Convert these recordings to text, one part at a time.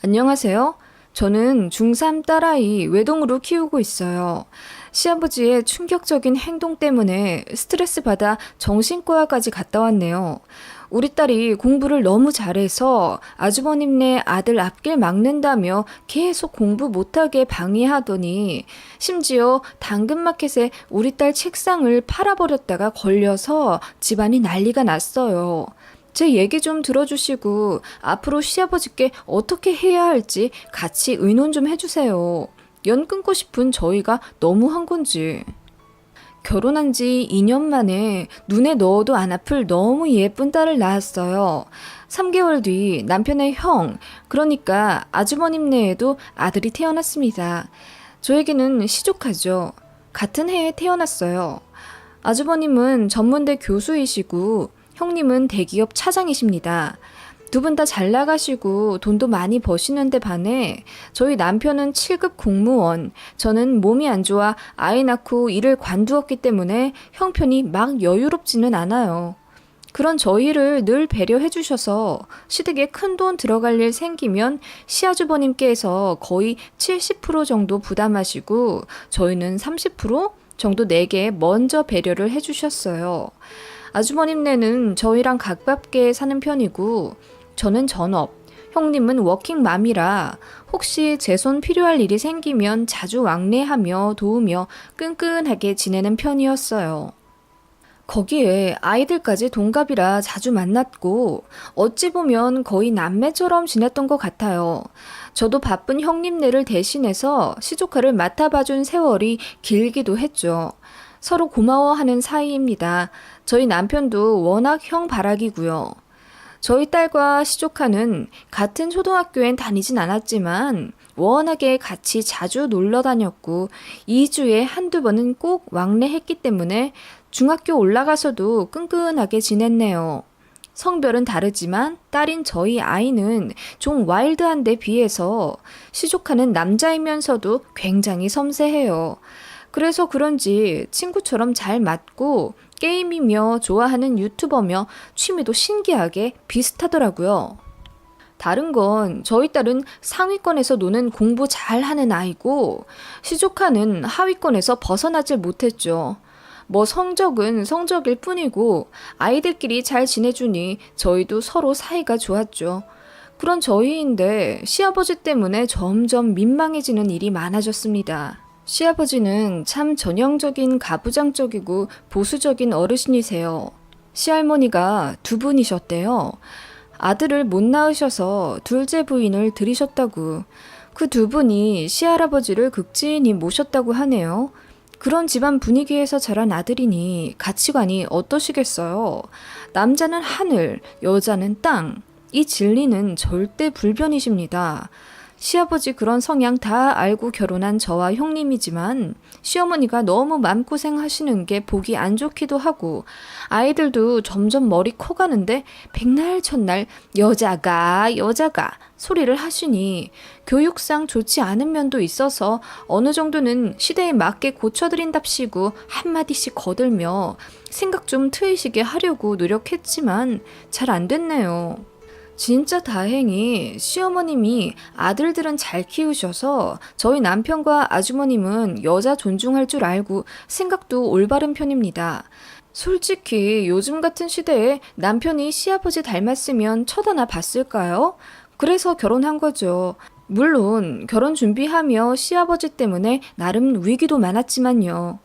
안녕하세요. 저는 중3 딸아이 외동으로 키우고 있어요. 시아버지의 충격적인 행동 때문에 스트레스 받아 정신과까지 갔다 왔네요. 우리 딸이 공부를 너무 잘해서 아주버님네 아들 앞길 막는다며 계속 공부 못하게 방해하더니 심지어 당근마켓에 우리 딸 책상을 팔아버렸다가 걸려서 집안이 난리가 났어요. 제 얘기 좀 들어주시고 앞으로 시아버지께 어떻게 해야 할지 같이 의논 좀 해주세요. 연 끊고 싶은 저희가 너무한 건지. 결혼한 지 2년 만에 눈에 넣어도 안 아플 너무 예쁜 딸을 낳았어요. 3개월 뒤 남편의 형, 그러니까 아주버님 네에도 아들이 태어났습니다. 저에게는 시족하죠. 같은 해에 태어났어요. 아주버님은 전문대 교수이시고 형님은 대기업 차장이십니다. 두 분 다 잘 나가시고 돈도 많이 버시는데 반해 저희 남편은 7급 공무원, 저는 몸이 안 좋아 아이 낳고 일을 관두었기 때문에 형편이 막 여유롭지는 않아요. 그런 저희를 늘 배려해 주셔서 시댁에 큰 돈 들어갈 일 생기면 시아주버님께서 거의 70% 정도 부담하시고 저희는 30% 정도 내게 먼저 배려를 해 주셨어요. 아주버님네는 저희랑 가깝게 사는 편이고 저는 전업, 형님은 워킹맘이라 혹시 제 손 필요할 일이 생기면 자주 왕래하며 도우며 끈끈하게 지내는 편이었어요. 거기에 아이들까지 동갑이라 자주 만났고 어찌 보면 거의 남매처럼 지냈던 것 같아요. 저도 바쁜 형님네를 대신해서 시조카를 맡아봐준 세월이 길기도 했죠. 서로 고마워하는 사이입니다. 저희 남편도 워낙 형 바라기고요. 저희 딸과 시조카는 같은 초등학교엔 다니진 않았지만 워낙에 같이 자주 놀러 다녔고 2주에 한두 번은 꼭 왕래했기 때문에 중학교 올라가서도 끈끈하게 지냈네요. 성별은 다르지만 딸인 저희 아이는 좀 와일드한 데 비해서 시조카는 남자이면서도 굉장히 섬세해요. 그래서 그런지 친구처럼 잘 맞고 게임이며 좋아하는 유튜버며 취미도 신기하게 비슷하더라고요. 다른 건 저희 딸은 상위권에서 노는 공부 잘 하는 아이고 시조카는 하위권에서 벗어나질 못했죠. 뭐 성적은 성적일 뿐이고 아이들끼리 잘 지내주니 저희도 서로 사이가 좋았죠. 그런 저희인데 시아버지 때문에 점점 민망해지는 일이 많아졌습니다. 시아버지는 참 전형적인 가부장적이고 보수적인 어르신이세요. 시할머니가 두 분이셨대요. 아들을 못 낳으셔서 둘째 부인을 들이셨다고. 그 두 분이 시할아버지를 극진히 모셨다고 하네요. 그런 집안 분위기에서 자란 아들이니 가치관이 어떠시겠어요? 남자는 하늘, 여자는 땅. 이 진리는 절대 불변이십니다. 시아버지 그런 성향 다 알고 결혼한 저와 형님이지만 시어머니가 너무 맘고생 하시는 게 보기 안 좋기도 하고 아이들도 점점 머리 커가는데 백날 첫날 여자가 여자가 소리를 하시니 교육상 좋지 않은 면도 있어서 어느 정도는 시대에 맞게 고쳐드린답시고 한마디씩 거들며 생각 좀 트이시게 하려고 노력했지만 잘 안 됐네요. 진짜 다행히 시어머님이 아들들은 잘 키우셔서 저희 남편과 아주머님은 여자 존중할 줄 알고 생각도 올바른 편입니다. 솔직히 요즘 같은 시대에 남편이 시아버지 닮았으면 쳐다나 봤을까요? 그래서 결혼한 거죠. 물론 결혼 준비하며 시아버지 때문에 나름 위기도 많았지만요.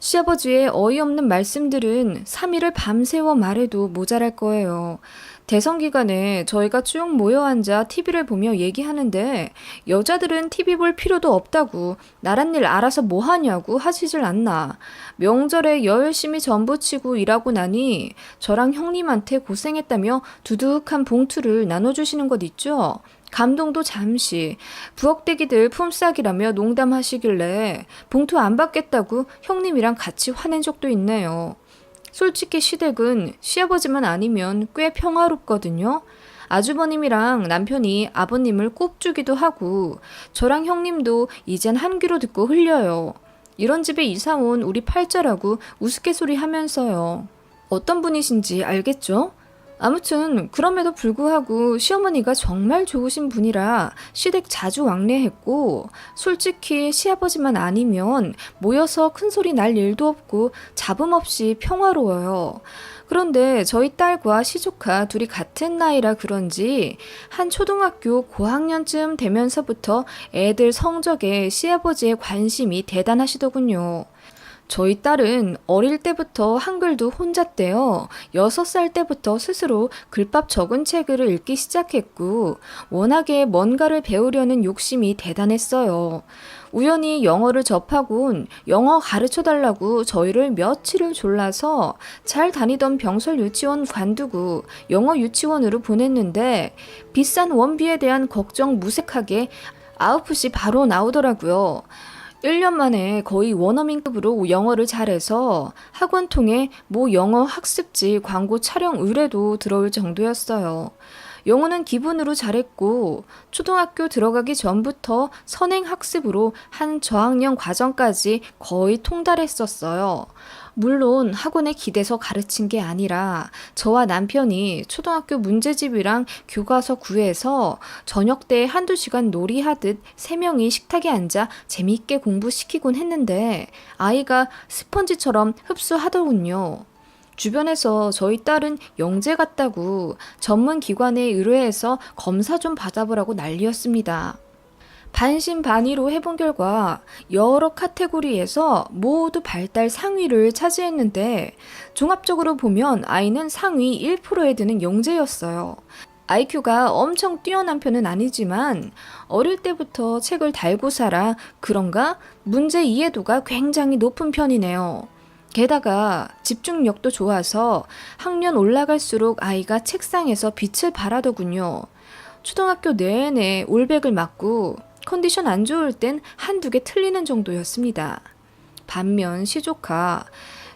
시아버지의 어이없는 말씀들은 3일을 밤새워 말해도 모자랄 거예요. 대선 기간에 저희가 쭉 모여 앉아 TV를 보며 얘기하는데 여자들은 TV 볼 필요도 없다고 나란 일 알아서 뭐 하냐고 하시질 않나. 명절에 열심히 전부치고 일하고 나니 저랑 형님한테 고생했다며 두둑한 봉투를 나눠주시는 것 있죠? 감동도 잠시 부엌대기들 품삯이라며 농담하시길래 봉투 안 받겠다고 형님이랑 같이 화낸 적도 있네요. 솔직히 시댁은 시아버지만 아니면 꽤 평화롭거든요. 아주버님이랑 남편이 아버님을 꼽주기도 하고 저랑 형님도 이젠 한 귀로 듣고 흘려요. 이런 집에 이사 온 우리 팔자라고 우스갯소리 하면서요. 어떤 분이신지 알겠죠? 아무튼 그럼에도 불구하고 시어머니가 정말 좋으신 분이라 시댁 자주 왕래했고 솔직히 시아버지만 아니면 모여서 큰 소리 날 일도 없고 잡음 없이 평화로워요. 그런데 저희 딸과 시조카 둘이 같은 나이라 그런지 한 초등학교 고학년쯤 되면서부터 애들 성적에 시아버지의 관심이 대단하시더군요. 저희 딸은 어릴 때부터 한글도 혼자 떼어 6살 때부터 스스로 글밥 적은 책을 읽기 시작했고 워낙에 뭔가를 배우려는 욕심이 대단했어요. 우연히 영어를 접하곤 영어 가르쳐 달라고 저희를 며칠을 졸라서 잘 다니던 병설 유치원 관두고 영어 유치원으로 보냈는데 비싼 원비에 대한 걱정 무색하게 아웃풋이 바로 나오더라고요. 1년 만에 거의 원어민급으로 영어를 잘해서 학원 통해 모 영어 학습지 광고 촬영 의뢰도 들어올 정도였어요. 영어는 기본으로 잘했고 초등학교 들어가기 전부터 선행 학습으로 한 저학년 과정까지 거의 통달했었어요. 물론 학원에 기대서 가르친 게 아니라 저와 남편이 초등학교 문제집이랑 교과서 구해서 저녁 때 한두 시간 놀이하듯 세 명이 식탁에 앉아 재미있게 공부시키곤 했는데 아이가 스펀지처럼 흡수하더군요. 주변에서 저희 딸은 영재 같다고 전문 기관에 의뢰해서 검사 좀 받아보라고 난리였습니다. 반신반의로 해본 결과 여러 카테고리에서 모두 발달 상위를 차지했는데 종합적으로 보면 아이는 상위 1%에 드는 영재였어요. IQ가 엄청 뛰어난 편은 아니지만 어릴 때부터 책을 달고 살아 그런가 문제 이해도가 굉장히 높은 편이네요. 게다가 집중력도 좋아서 학년 올라갈수록 아이가 책상에서 빛을 발하더군요. 초등학교 내내 올백을 맞고 컨디션 안 좋을 땐 한두 개 틀리는 정도였습니다. 반면 시조카,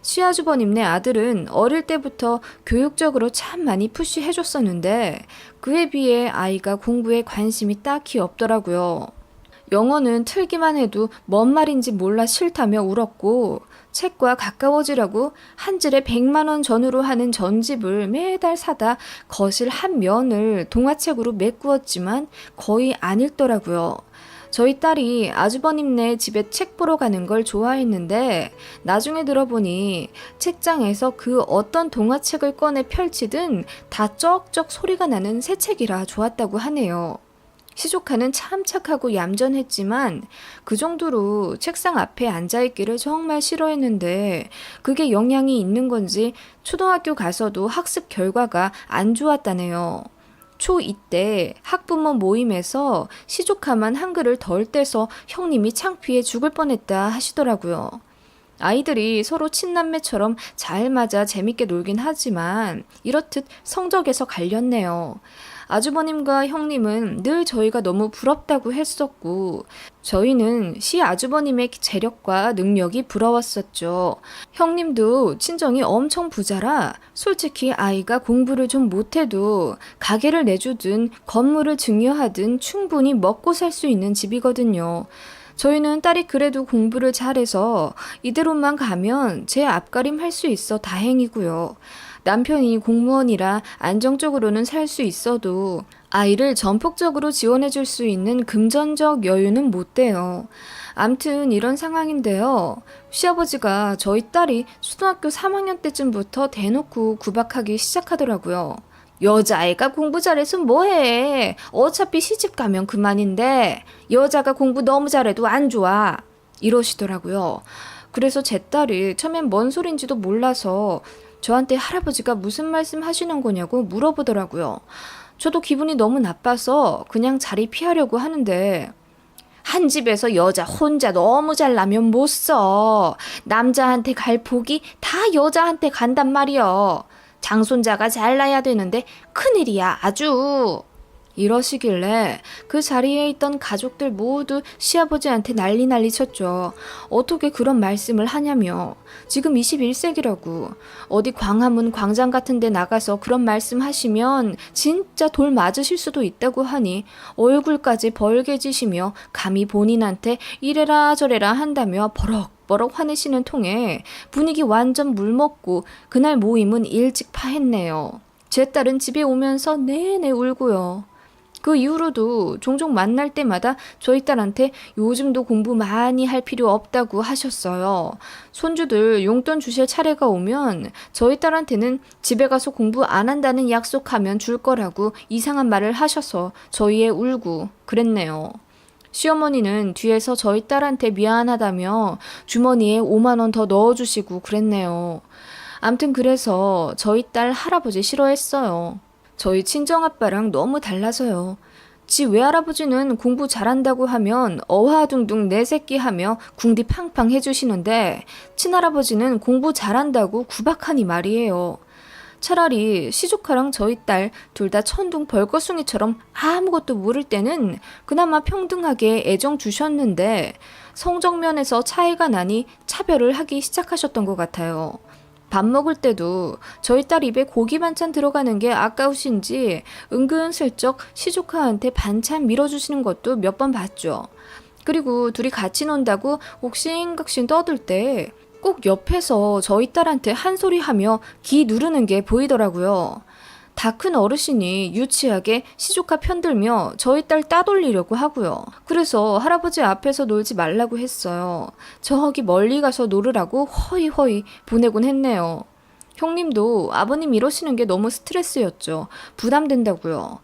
시아주버님네 아들은 어릴 때부터 교육적으로 참 많이 푸시해줬었는데 그에 비해 아이가 공부에 관심이 딱히 없더라고요. 영어는 틀기만 해도 뭔 말인지 몰라 싫다며 울었고 책과 가까워지라고 한 질에 100만 원 전후로 하는 전집을 매달 사다 거실 한 면을 동화책으로 메꾸었지만 거의 안 읽더라고요. 저희 딸이 아주버님네 집에 책 보러 가는 걸 좋아했는데 나중에 들어보니 책장에서 그 어떤 동화책을 꺼내 펼치든 다 쩍쩍 소리가 나는 새 책이라 좋았다고 하네요. 시조카는 참 착하고 얌전했지만 그 정도로 책상 앞에 앉아있기를 정말 싫어했는데 그게 영향이 있는 건지 초등학교 가서도 학습 결과가 안 좋았다네요. 초2 때 학부모 모임에서 시조카만 한글을 덜 떼서 형님이 창피해 죽을 뻔했다 하시더라고요. 아이들이 서로 친남매처럼 잘 맞아 재밌게 놀긴 하지만 이렇듯 성적에서 갈렸네요. 아주버님과 형님은 늘 저희가 너무 부럽다고 했었고, 저희는 시 아주버님의 재력과 능력이 부러웠었죠. 형님도 친정이 엄청 부자라 솔직히 아이가 공부를 좀 못해도 가게를 내주든 건물을 증여하든 충분히 먹고 살 수 있는 집이거든요. 저희는 딸이 그래도 공부를 잘해서 이대로만 가면 제 앞가림 할 수 있어 다행이고요. 남편이 공무원이라 안정적으로는 살 수 있어도 아이를 전폭적으로 지원해 줄 수 있는 금전적 여유는 못 돼요. 암튼 이런 상황인데요. 시아버지가 저희 딸이 초등학교 3학년 때쯤부터 대놓고 구박하기 시작하더라고요. 여자애가 공부 잘해서 뭐해? 어차피 시집 가면 그만인데 여자가 공부 너무 잘해도 안 좋아. 이러시더라고요. 그래서 제 딸이 처음엔 뭔 소린지도 몰라서 저한테 할아버지가 무슨 말씀 하시는 거냐고 물어보더라고요. 저도 기분이 너무 나빠서 그냥 자리 피하려고 하는데 한 집에서 여자 혼자 너무 잘나면 못 써. 남자한테 갈 복이 다 여자한테 간단 말이여. 장손자가 잘나야 되는데 큰일이야 아주. 이러시길래 그 자리에 있던 가족들 모두 시아버지한테 난리 난리 쳤죠. 어떻게 그런 말씀을 하냐며. 지금 21세기라고. 어디 광화문 광장 같은 데 나가서 그런 말씀 하시면 진짜 돌 맞으실 수도 있다고 하니 얼굴까지 벌개지시며 감히 본인한테 이래라 저래라 한다며 버럭버럭 화내시는 통에 분위기 완전 물먹고 그날 모임은 일찍 파했네요. 제 딸은 집에 오면서 내내 울고요. 그 이후로도 종종 만날 때마다 저희 딸한테 요즘도 공부 많이 할 필요 없다고 하셨어요. 손주들 용돈 주실 차례가 오면 저희 딸한테는 집에 가서 공부 안 한다는 약속하면 줄 거라고 이상한 말을 하셔서 저희 애 울고 그랬네요. 시어머니는 뒤에서 저희 딸한테 미안하다며 주머니에 5만 원 더 넣어주시고 그랬네요. 암튼 그래서 저희 딸 할아버지 싫어했어요. 저희 친정아빠랑 너무 달라서요. 지 외할아버지는 공부 잘한다고 하면 어하둥둥 내 새끼 하며 궁디 팡팡 해주시는데 친할아버지는 공부 잘한다고 구박하니 말이에요. 차라리 시조카랑 저희 딸 둘 다 천둥 벌거숭이처럼 아무것도 모를 때는 그나마 평등하게 애정 주셨는데 성적면에서 차이가 나니 차별을 하기 시작하셨던 것 같아요. 밥 먹을 때도 저희 딸 입에 고기 반찬 들어가는 게 아까우신지 은근슬쩍 시조카한테 반찬 밀어주시는 것도 몇 번 봤죠. 그리고 둘이 같이 논다고 옥신각신 떠들 때 꼭 옆에서 저희 딸한테 한 소리 하며 귀 누르는 게 보이더라고요. 다 큰 어르신이 유치하게 시조카 편들며 저희 딸 따돌리려고 하고요. 그래서 할아버지 앞에서 놀지 말라고 했어요. 저기 멀리 가서 놀으라고 허이허이 보내곤 했네요. 형님도 아버님 이러시는 게 너무 스트레스였죠. 부담된다고요.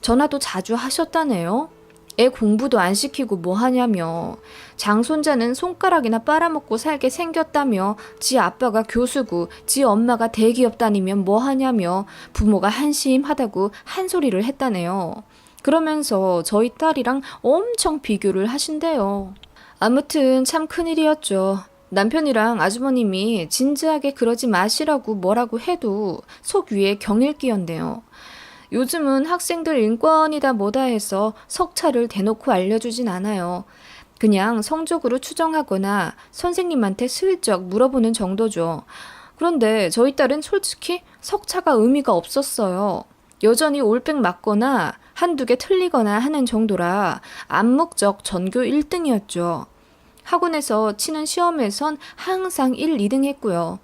전화도 자주 하셨다네요. 애 공부도 안 시키고 뭐 하냐며. 장손자는 손가락이나 빨아먹고 살게 생겼다며. 지 아빠가 교수고 지 엄마가 대기업 다니면 뭐 하냐며. 부모가 한심하다고 한 소리를 했다네요. 그러면서 저희 딸이랑 엄청 비교를 하신대요. 아무튼 참 큰일이었죠. 남편이랑 아주버님이 진지하게 그러지 마시라고 뭐라고 해도 속 위에 경일기였네요. 요즘은 학생들 인권이다 뭐다 해서 석차를 대놓고 알려주진 않아요. 그냥 성적으로 추정하거나 선생님한테 슬쩍 물어보는 정도죠. 그런데 저희 딸은 솔직히 석차가 의미가 없었어요. 여전히 올백 맞거나 한두 개 틀리거나 하는 정도라 암묵적 전교 1등이었죠. 학원에서 치는 시험에선 항상 1, 2등 했고요.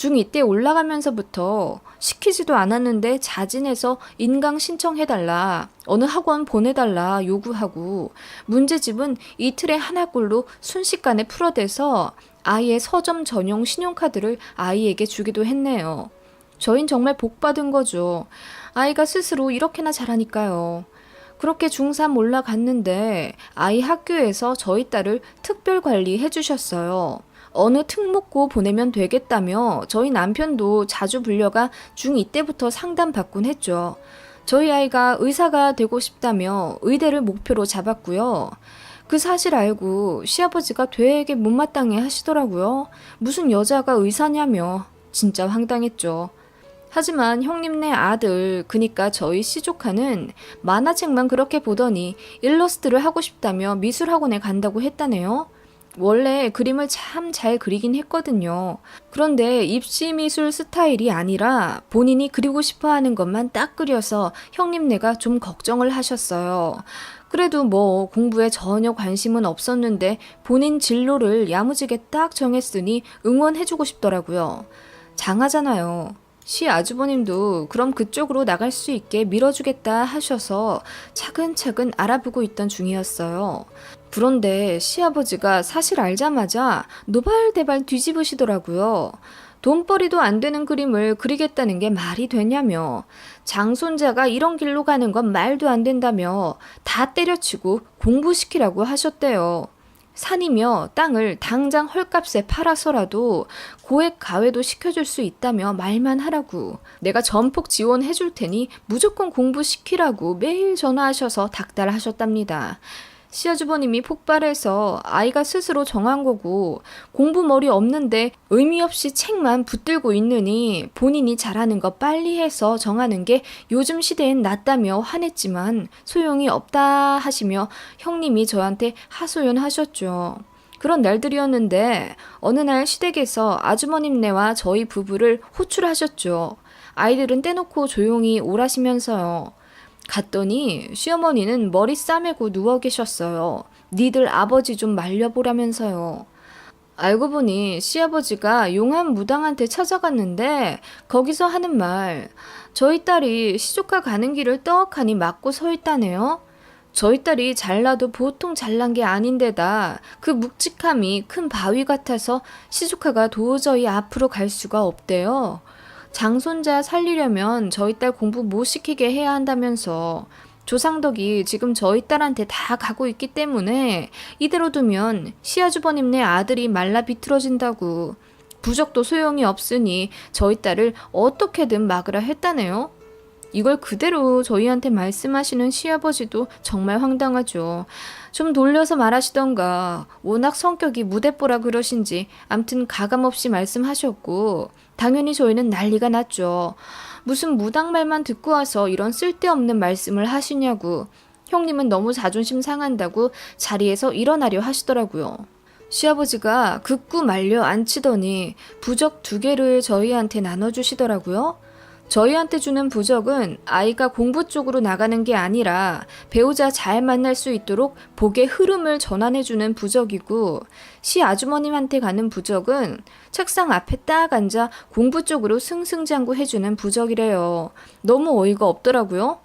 중2 때 올라가면서부터 시키지도 않았는데 자진해서 인강 신청해달라, 어느 학원 보내달라 요구하고 문제집은 이틀에 하나꼴로 순식간에 풀어대서 아이의 서점 전용 신용카드를 아이에게 주기도 했네요. 저흰 정말 복 받은 거죠. 아이가 스스로 이렇게나 잘하니까요. 그렇게 중3 올라갔는데 아이 학교에서 저희 딸을 특별 관리해 주셨어요. 어느 특목고 보내면 되겠다며 저희 남편도 자주 불려가 중2 때부터 상담받곤 했죠. 저희 아이가 의사가 되고 싶다며 의대를 목표로 잡았고요. 그 사실 알고 시아버지가 되게 못마땅해 하시더라고요. 무슨 여자가 의사냐며. 진짜 황당했죠. 하지만 형님네 아들, 그니까 저희 시조카는 만화책만 그렇게 보더니 일러스트를 하고 싶다며 미술학원에 간다고 했다네요. 원래 그림을 참 잘 그리긴 했거든요. 그런데 입시 미술 스타일이 아니라 본인이 그리고 싶어 하는 것만 딱 그려서 형님네가 좀 걱정을 하셨어요. 그래도 뭐 공부에 전혀 관심은 없었는데 본인 진로를 야무지게 딱 정했으니 응원해주고 싶더라고요. 장하잖아요. 시 아주버님도 그럼 그쪽으로 나갈 수 있게 밀어주겠다 하셔서 차근차근 알아보고 있던 중이었어요. 그런데 시아버지가 사실 알자마자 노발대발 뒤집으시더라고요. 돈벌이도 안 되는 그림을 그리겠다는 게 말이 되냐며 장손자가 이런 길로 가는 건 말도 안 된다며 다 때려치고 공부시키라고 하셨대요. 산이며 땅을 당장 헐값에 팔아서라도 고액 가외도 시켜줄 수 있다며 말만 하라고 내가 전폭 지원해줄 테니 무조건 공부시키라고 매일 전화하셔서 닥달하셨답니다. 시아주버님이 폭발해서 아이가 스스로 정한 거고 공부 머리 없는데 의미 없이 책만 붙들고 있느니 본인이 잘하는 거 빨리 해서 정하는 게 요즘 시대엔 낫다며 화냈지만 소용이 없다 하시며 형님이 저한테 하소연하셨죠. 그런 날들이었는데 어느 날 시댁에서 아주머님네와 저희 부부를 호출하셨죠. 아이들은 떼놓고 조용히 오라시면서요. 갔더니 시어머니는 머리 싸매고 누워 계셨어요. 니들 아버지 좀 말려보라면서요. 알고 보니 시아버지가 용한 무당한테 찾아갔는데 거기서 하는 말, 저희 딸이 시조카 가는 길을 떡하니 막고 서 있다네요. 저희 딸이 잘나도 보통 잘난 게 아닌데다 그 묵직함이 큰 바위 같아서 시조카가 도저히 앞으로 갈 수가 없대요. 장손자 살리려면 저희 딸 공부 못 시키게 해야 한다면서 조상덕이 지금 저희 딸한테 다 가고 있기 때문에 이대로 두면 시아주버님네 아들이 말라 비틀어진다고 부적도 소용이 없으니 저희 딸을 어떻게든 막으라 했다네요. 이걸 그대로 저희한테 말씀하시는 시아버지도 정말 황당하죠. 좀 돌려서 말하시던가 워낙 성격이 무대뽀라 그러신지 암튼 가감없이 말씀하셨고 당연히 저희는 난리가 났죠. 무슨 무당 말만 듣고 와서 이런 쓸데없는 말씀을 하시냐고 형님은 너무 자존심 상한다고 자리에서 일어나려 하시더라고요. 시아버지가 극구 말려 앉히더니 부적 두 개를 저희한테 나눠주시더라고요. 저희한테 주는 부적은 아이가 공부 쪽으로 나가는 게 아니라 배우자 잘 만날 수 있도록 복의 흐름을 전환해주는 부적이고 시 아주머님한테 가는 부적은 책상 앞에 딱 앉아 공부 쪽으로 승승장구 해주는 부적이래요. 너무 어이가 없더라고요.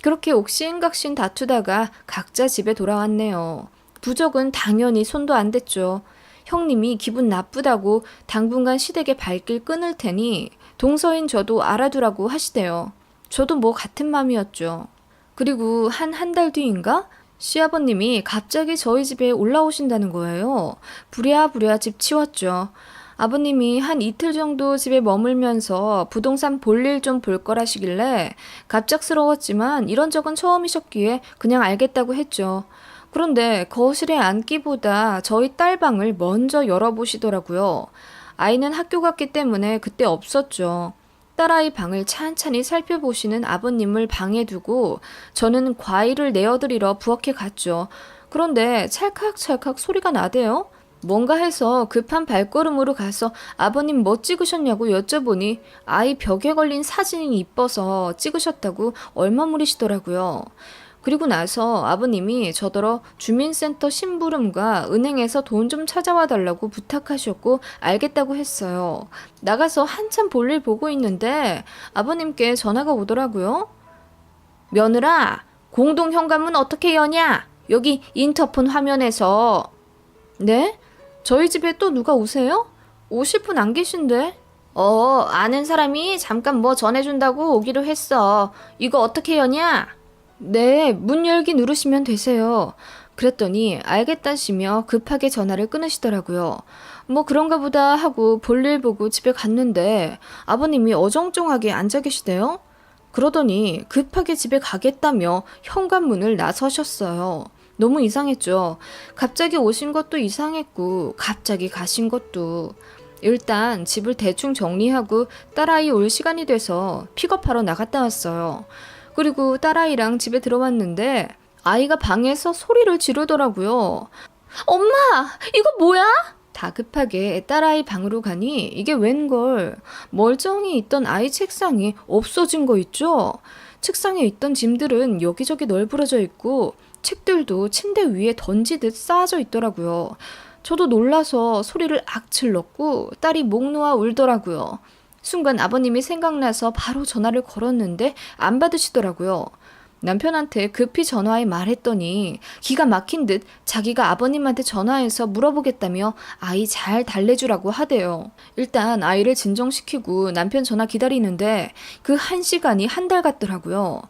그렇게 옥신각신 다투다가 각자 집에 돌아왔네요. 부적은 당연히 손도 안 댔죠. 형님이 기분 나쁘다고 당분간 시댁에 발길 끊을 테니 동서인 저도 알아두라고 하시대요. 저도 뭐 같은 맘이었죠. 그리고 한 한 달 뒤인가? 시아버님이 갑자기 저희 집에 올라오신다는 거예요. 부랴부랴 집 치웠죠. 아버님이 한 이틀 정도 집에 머물면서 부동산 볼 일 좀 볼 거라시길래 갑작스러웠지만 이런 적은 처음이셨기에 그냥 알겠다고 했죠. 그런데 거실에 앉기보다 저희 딸 방을 먼저 열어보시더라고요. 아이는 학교 갔기 때문에 그때 없었죠. 딸아이 방을 찬찬히 살펴보시는 아버님을 방에 두고 저는 과일을 내어드리러 부엌에 갔죠. 그런데 찰칵찰칵 소리가 나대요. 뭔가 해서 급한 발걸음으로 가서 아버님 뭐 찍으셨냐고 여쭤보니 아이 벽에 걸린 사진이 이뻐서 찍으셨다고 얼마무리시더라고요. 그리고 나서 아버님이 저더러 주민센터 심부름과 은행에서 돈 좀 찾아와 달라고 부탁하셨고 알겠다고 했어요. 나가서 한참 볼일 보고 있는데 아버님께 전화가 오더라고요. 며느라, 공동 현관문 어떻게 여냐? 여기 인터폰 화면에서. 네? 저희 집에 또 누가 오세요? 오실 분 안 계신데? 어, 아는 사람이 잠깐 뭐 전해준다고 오기로 했어. 이거 어떻게 여냐? 네, 문 열기 누르시면 되세요. 그랬더니 알겠다시며 급하게 전화를 끊으시더라고요. 뭐 그런가 보다 하고 볼일 보고 집에 갔는데 아버님이 어정쩡하게 앉아 계시대요. 그러더니 급하게 집에 가겠다며 현관문을 나서셨어요. 너무 이상했죠. 갑자기 오신 것도 이상했고, 갑자기 가신 것도. 일단 집을 대충 정리하고 딸아이 올 시간이 돼서 픽업하러 나갔다 왔어요. 그리고 딸아이랑 집에 들어왔는데 아이가 방에서 소리를 지르더라고요. 엄마, 이거 뭐야? 다급하게 딸아이 방으로 가니 이게 웬걸 멀쩡히 있던 아이 책상이 없어진 거 있죠? 책상에 있던 짐들은 여기저기 널브러져 있고 책들도 침대 위에 던지듯 쌓아져 있더라고요. 저도 놀라서 소리를 악질렀고 딸이 목 놓아 울더라고요. 순간 아버님이 생각나서 바로 전화를 걸었는데 안 받으시더라고요. 남편한테 급히 전화해 말했더니 기가 막힌 듯 자기가 아버님한테 전화해서 물어보겠다며 아이 잘 달래주라고 하대요. 일단 아이를 진정시키고 남편 전화 기다리는데 그 한 시간이 한 달 같더라고요.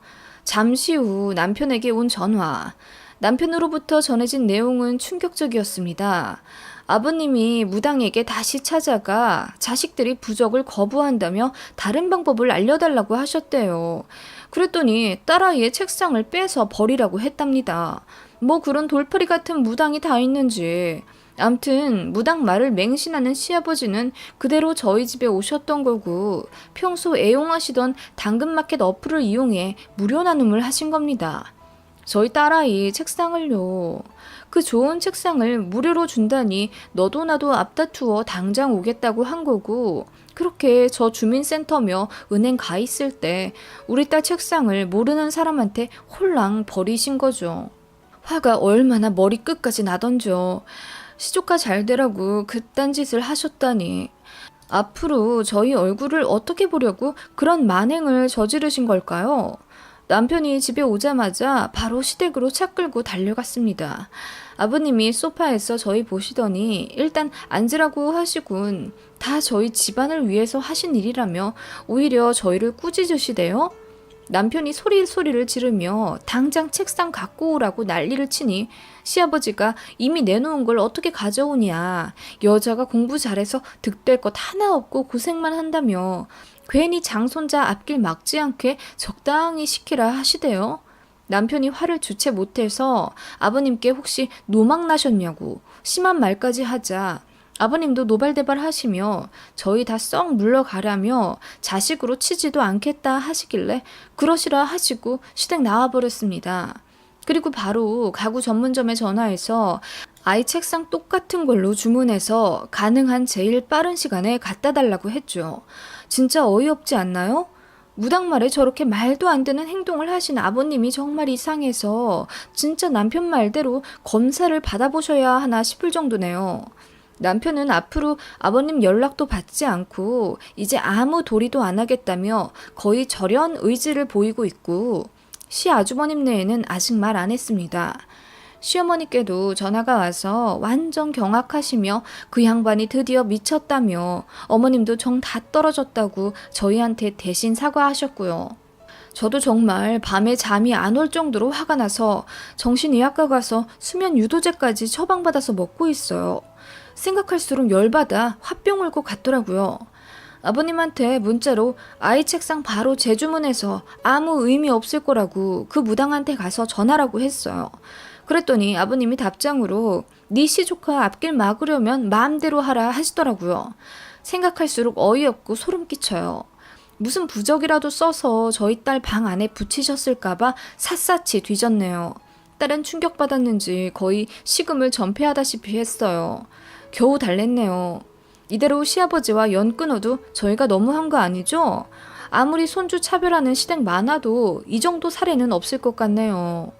잠시 후 남편에게 온 전화. 남편으로부터 전해진 내용은 충격적이었습니다. 아버님이 무당에게 다시 찾아가 자식들이 부적을 거부한다며 다른 방법을 알려달라고 하셨대요. 그랬더니 딸아이의 책상을 빼서 버리라고 했답니다. 뭐 그런 돌팔이 같은 무당이 다 있는지. 암튼 무당 말을 맹신하는 시아버지는 그대로 저희 집에 오셨던 거고 평소 애용하시던 당근마켓 어플을 이용해 무료 나눔을 하신 겁니다. 저희 딸아이 책상을요. 그 좋은 책상을 무료로 준다니 너도 나도 앞다투어 당장 오겠다고 한 거고 그렇게 저 주민센터며 은행 가 있을 때 우리 딸 책상을 모르는 사람한테 홀랑 버리신 거죠. 화가 얼마나 머리 끝까지 나던죠. 시조카 잘 되라고 그딴 짓을 하셨다니. 앞으로 저희 얼굴을 어떻게 보려고 그런 만행을 저지르신 걸까요? 남편이 집에 오자마자 바로 시댁으로 차 끌고 달려갔습니다. 아버님이 소파에서 저희 보시더니 일단 앉으라고 하시군. 다 저희 집안을 위해서 하신 일이라며 오히려 저희를 꾸짖으시대요. 남편이 소리 소리를 지르며 당장 책상 갖고 오라고 난리를 치니 시아버지가 이미 내놓은 걸 어떻게 가져오냐. 여자가 공부 잘해서 득될 것 하나 없고 고생만 한다며 괜히 장손자 앞길 막지 않게 적당히 시키라 하시대요. 남편이 화를 주체 못해서 아버님께 혹시 노망 나셨냐고 심한 말까지 하자 아버님도 노발대발 하시며 저희 다 썩 물러가라며 자식으로 치지도 않겠다 하시길래 그러시라 하시고 시댁 나와버렸습니다. 그리고 바로 가구 전문점에 전화해서 아이 책상 똑같은 걸로 주문해서 가능한 제일 빠른 시간에 갖다 달라고 했죠. 진짜 어이없지 않나요? 무당말에 저렇게 말도 안 되는 행동을 하신 아버님이 정말 이상해서 진짜 남편 말대로 검사를 받아보셔야 하나 싶을 정도네요. 남편은 앞으로 아버님 연락도 받지 않고 이제 아무 도리도 안 하겠다며 거의 절연 의지를 보이고 있고 시 아주버님 내에는 아직 말 안 했습니다. 시어머니께도 전화가 와서 완전 경악하시며 그 양반이 드디어 미쳤다며 어머님도 정 다 떨어졌다고 저희한테 대신 사과하셨고요. 저도 정말 밤에 잠이 안 올 정도로 화가 나서 정신의학과 가서 수면 유도제까지 처방받아서 먹고 있어요. 생각할수록 열받아 화병 울고 갔더라고요. 아버님한테 문자로 아이 책상 바로 재주문해서 아무 의미 없을 거라고 그 무당한테 가서 전하라고 했어요. 그랬더니 아버님이 답장으로 네 시조카 앞길 막으려면 마음대로 하라 하시더라고요. 생각할수록 어이없고 소름 끼쳐요. 무슨 부적이라도 써서 저희 딸 방 안에 붙이셨을까봐 샅샅이 뒤졌네요. 딸은 충격받았는지 거의 식음을 전폐하다시피 했어요. 겨우 달랬네요. 이대로 시아버지와 연 끊어도 저희가 너무한 거 아니죠? 아무리 손주 차별하는 시댁 많아도 이 정도 사례는 없을 것 같네요.